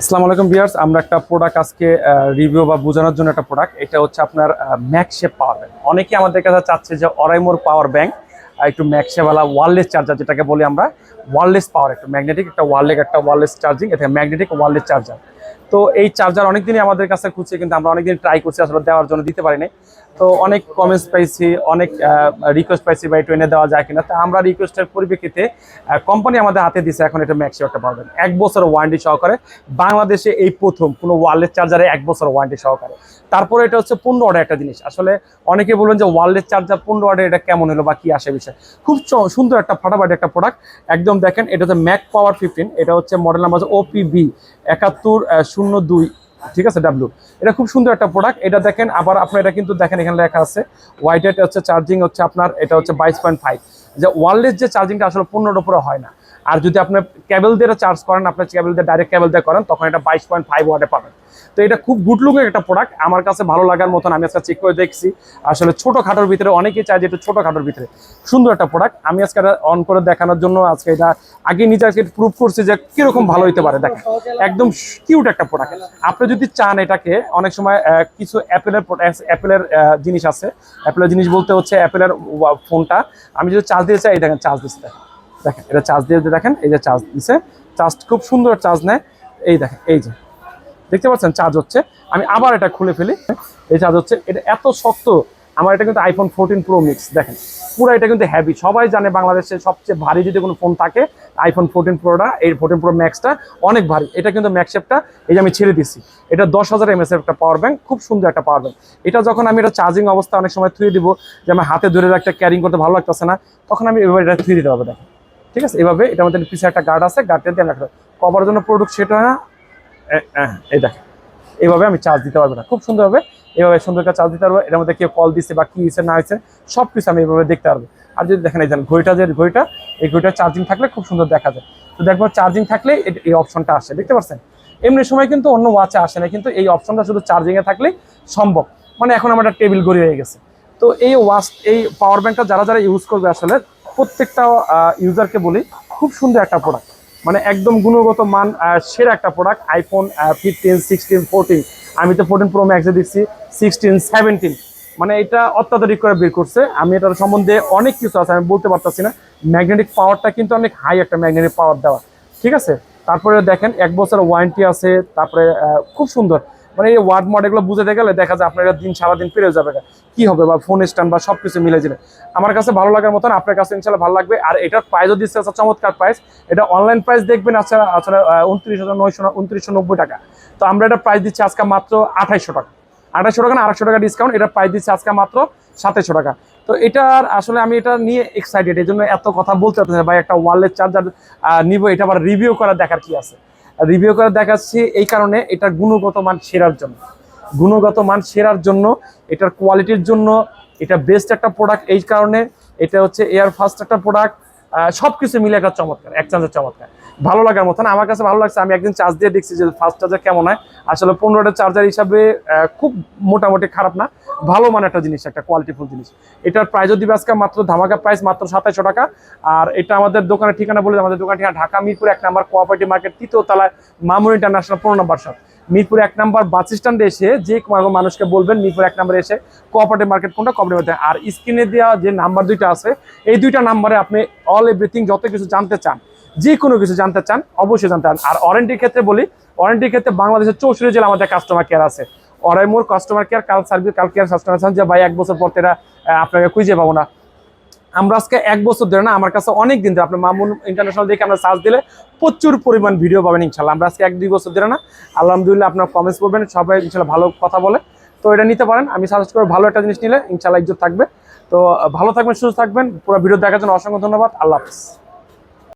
আসসালামু আলাইকুম ভিউয়ার্স, আমরা একটা প্রোডাক্ট আজকে রিভিউ বা বোঝানোর জন্য একটা প্রোডাক্ট এটা হচ্ছে আপনার ম্যাকশেপ পাওয়ার ব্যাংক অনেকে আমাদের কাছে চাচ্ছে যে অরাইমোর পাওয়ার ব্যাংক একটু ম্যাকশেওয়ালা ওয়ারলেস চার্জার যেটাকে বলি আমরা। ওয়ারলেস পাওয়ার একটু ম্যাগনেটিক একটা ওয়ারলেস একটা ওয়ারলেস চার্জিং এটা ম্যাগনেটিক ওয়ারলেস চার্জার তো এই চার্জার অনেকদিনই আমাদের কাছে খুঁজছে, কিন্তু আমরা অনেকদিন ট্রাই করছি, আসলে দেওয়ার জন্য দিতে পারিনি। তো অনেক কমেন্টস পাইছি, অনেক রিকোয়েস্ট পাইছি বা একটু এনে দেওয়া যায় কিনা? তো আমরা রিকোয়েস্টের পরিপ্রেক্ষিতে কোম্পানি আমাদের হাতে দিছে, এখন এটা ম্যাক্সি একটা পাবেন। এক বছর ওয়ারেন্টি সহকারে, বাংলাদেশে এই প্রথম কোনো ওয়ারলেস চার্জারে এক বছর ওয়ারেন্টি সহকারে। তারপরে এটা হচ্ছে পূর্ণ অর্ডার একটা জিনিস। আসলে অনেকে বলবেন যে ওয়ারলেস চার্জার পূর্ণ অর্ডার এটা কেমন হলো বা কি আসে বিষয়? খুব সুন্দর একটা ফাটাফাটি একটা প্রোডাক্ট একদম দেখেন, এটা হচ্ছে ম্যাক পাওয়ার ফিফটিন এটা হচ্ছে মডেল নাম্বার ওপিবি একাত্তর শূন্য দুই। ঠিক আছে ডাব্লু এটা খুব সুন্দর একটা প্রোডাক্ট এটা দেখেন, আবার আপনার এটা কিন্তু দেখেন, এখানে লেখা আছে। হোয়াইট হচ্ছে চার্জিং হচ্ছে আপনার, এটা হচ্ছে বাইশ পয়েন্ট ফাইভ যে ওয়ারলেস যে চার্জিংটা আসলে পনেরোর উপরে হয় না। আর যদি আপনি ক্যাবেল দিয়ে চার্জ করেন আপনার ক্যাবেল দিয়ে ডাইরেক্ট ক্যাবেল দিয়ে করেন, তখন এটা বাইশ পয়েন্ট ফাইভ ওয়াটে পাবেন। তো এটা খুব গুড লুকিং একটা প্রোডাক্ট আমার কাছে ভালো লাগার মতন আমি আজকে চেক করে দেখছি। আসলে ছোটো খাটোর ভিতরে অনেকেই চায় যে একটু ছোটো খাটোর ভিতরে। সুন্দর একটা প্রোডাক্ট আমি আজকে এটা অন করে দেখানোর জন্য আজকে এটা আগে নিজে আজকে প্রুভ করছি যে কীরকম ভালো হইতে পারে। দেখেন, একদম কিউট একটা প্রোডাক্ট আপনি যদি চান এটাকে, অনেক সময় কিছু অ্যাপেলের অ্যাপেলের জিনিস আছে। অ্যাপেলের জিনিস বলতে হচ্ছে অ্যাপেলের ফোনটা আমি যদি চার্জ দিতে চাই দেখেন চার্জ দিচ্ছে। দেখেন, এটা চার্জ দিয়ে দেখেন, এই যে চার্জ দিছে, চার্জ খুব সুন্দর চার্জ নেয়। এই দেখেন, এই যে, দেখতে পাচ্ছেন, চার্জ হচ্ছে। আমি আবার এটা খুলে ফেলি। এই চার্জ হচ্ছে, এটা এত শক্ত, আমার এটা কিন্তু আইফোন ফোরটিন প্রো মিক্স দেখেন। পুরো এটা কিন্তু হ্যাভি সবাই জানে বাংলাদেশে সবচেয়ে ভারী যদি কোনো ফোন থাকে আইফোন ফোরটিন প্রোটা এই ফোরটিন প্রো ম্যাক্সটা অনেক ভারী। এটা কিন্তু ম্যাক্সেপটা এই যে আমি ছেড়ে দিচ্ছি এটা দশ হাজার এমএস একটা পাওয়ার ব্যাঙ্ক খুব সুন্দর একটা পাওয়ার ব্যাঙ্ক এটা যখন আমি এটা চার্জিং অবস্থা অনেক সময় থুয়ে দিব, যে আমার হাতে ধরে রাখতে ক্যারিং করতে ভালো লাগতেছে না, তখন আমি এভাবে এটা থুয়ে দিতে হবে দেখেন। ঠিক আছে? এভাবে এটা আমাদের পিছিয়ে একটা গার্ড আছে গার্ডটা দিয়ে রাখতে কভার জন্য প্রোডাক্ট সেট হয় না। এই দেখেন। এইভাবে আমি চার্জ দিতে পারব না। খুব সুন্দরভাবে এইভাবে সুন্দর করে চার্জ দিতে পারব। এটার মধ্যে কেউ কল দিচ্ছে বা কি হয়েছে, না হয়েছে সব কিছু আমি এভাবে দেখতে পারব। আর যদি দেখেন এই ঘড়িটা যে ঘড়িটা, এই ঘড়িটা চার্জিং থাকলে খুব সুন্দর দেখা যায়। তো দেখব চার্জিং থাকলে এই অপশনটা আসে। দেখতে পাচ্ছেন এমনি সময় কিন্তু অন্য ওয়াচে আসে না। কিন্তু এই অপশনটা শুধু চার্জিংয়ে থাকলেই সম্ভব। মানে এখন আমার টেবিল ঘড়ি হয়ে গেছে। তো এই ওয়াচ এই পাওয়ার ব্যাঙ্কটা যারা যারা ইউজ করবে আসলে প্রত্যেকটা ইউজারকে বলি, খুব সুন্দর একটা প্রোডাক্ট মানে একদম গুণগত মান সেরা একটা product iPhone fifteen sixteen fourteen আমি তো ফোরটিন প্রো ম্যাক্সে দিচ্ছি সিক্সটিন সেভেন্টিন মানে এটা অত্যাধুনিক করে বের করছে। আমি এটার সম্বন্ধে অনেক কিছু আছে, আমি বলতে পারতাছি না। ম্যাগনেটিক পাওয়ারটা কিন্তু অনেক হাই একটা ম্যাগনেটিক পাওয়ার দেওয়া। ঠিক আছে? তারপরে দেখেন, এক বছর ওয়ারেন্টি আছে, তারপরে খুব সুন্দর। মানে এই ওয়ার্ড মডেলগুলো বুঝতে গেলে দেখা যায় আপনার দিন সারাদিন পেরে যাবে কি হবে? বা ফোন স্ট্যান্ড বা সব কিছু মিলে যাবে। আমার কাছে ভালো লাগার মতন আপনার কাছে ইনশাল্লাহ ভালো লাগবে। আর এটার প্রাইসও দিচ্ছে আচ্ছা চমৎকার প্রাইস এটা অনলাইন প্রাইস দেখবেন আচ্ছা আসলে উনত্রিশ হাজার নয়শো উনত্রিশশো নব্বই টাকা। তো আমরা এটা প্রাইস দিচ্ছি আজকে মাত্র আঠাইশশো টাকা। আঠাইশশো টাকা না আড়াইশো টাকা ডিসকাউন্ট এটা প্রাইস দিচ্ছে আজকে মাত্র সাতাইশশো টাকা। তো এটার আসলে আমি এটা নিয়ে এক্সাইটেড এই জন্য এত কথা বলতে না ভাই। একটা ওয়ারলেস চার্জার নিব। এটা আবার রিভিউ করা দেখার কি আছে? রিভিউ করে দেখাচ্ছি, এই কারণে এটার গুণগত মান সেরার জন্য। গুণগত মান সেরার জন্য, এটার কোয়ালিটির জন্য, এটা বেস্ট একটা প্রোডাক্ট এই কারণে এটা হচ্ছে এয়ার ফার্স্ট একটা প্রোডাক্ট সব কিছু মিলে একটা চমৎকার, এক চান্সের চমৎকার। ভালো লাগার মতন আমার কাছে ভালো লাগছে, আমি একদিন চার্জ দিয়ে দেখছি যে ফার্স্ট চার্জার কেমন হয়। আসলে পনেরোটা চার্জার হিসাবে খুব মোটামুটি খারাপ না, ভালো মানে একটা জিনিস, একটা কোয়ালিটিফুল জিনিস। এটার প্রাইসও দিবে আজকে মাত্র ধামাকা প্রাইস মাত্র সাতাইশশো টাকা, আর এটা আমাদের দোকানের ঠিকানা বলে, আমাদের দোকান ঠিকানা ঢাকা মিরপুর এক নাম্বার কোঅপারেটিভ মার্কেট তৃতীয় তলায় মামুন ইন্টারন্যাশনাল পনেরো নম্বর শপ মিরপুর এক নাম্বার বাস স্ট্যান্ডে এসে যে মানুষকে বলবেন, মিরপুর এক নাম্বারে এসে কোঅপারেটিভ মার্কেট কোনটা কোঅপারেটিভ মার্কেট আর স্ক্রিনে দেওয়া যে নাম্বার দুইটা আছে, এই দুইটা নাম্বারে আপনি অল এভরিথিং যত কিছু জানতে চান যে কোনো কিছু জানতে চান অবশ্যই জানতে চান আর ওয়ারেন্টির ক্ষেত্রে বলি ওয়ারেন্টির ক্ষেত্রে বাংলাদেশের চৌষট্টি জেলা আমাদের কাস্টমার কেয়ার আছে। ওরাই মোর কাস্টমার কেয়ার কাল সার্ভিস কাল কেয়ার কাস্টমার যে ভাই এক বছর পর তো এটা আহ, আপনাকে খুঁজে পাবো না। আমরা আজকে এক বছর ধরে না আমার কাছে অনেক দিন ধরে আপনার মামুন ইন্টারন্যাশনাল দেখে আমরা সার্চ দিলে প্রচুর পরিমাণ ভিডিও পাবেন ইনশাল্লাহ। আমরা আজকে এক দুই বছর ধরে না আলহামদুলিল্লাহ আপনার কমেন্টস করবেন সবাই ইনশাল্লাহ ভালো কথা বলে। তো এটা নিতে পারেন আমি সাজেস্ট করে ভালো একটা জিনিস নিলে ইনশাল্লাহ ইজ্জত থাকবে। তো ভালো থাকবেন সুস্থ থাকবেন পুরো ভিডিও দেখার জন্য অসংখ্য ধন্যবাদ আল্লাহ হাফিজ।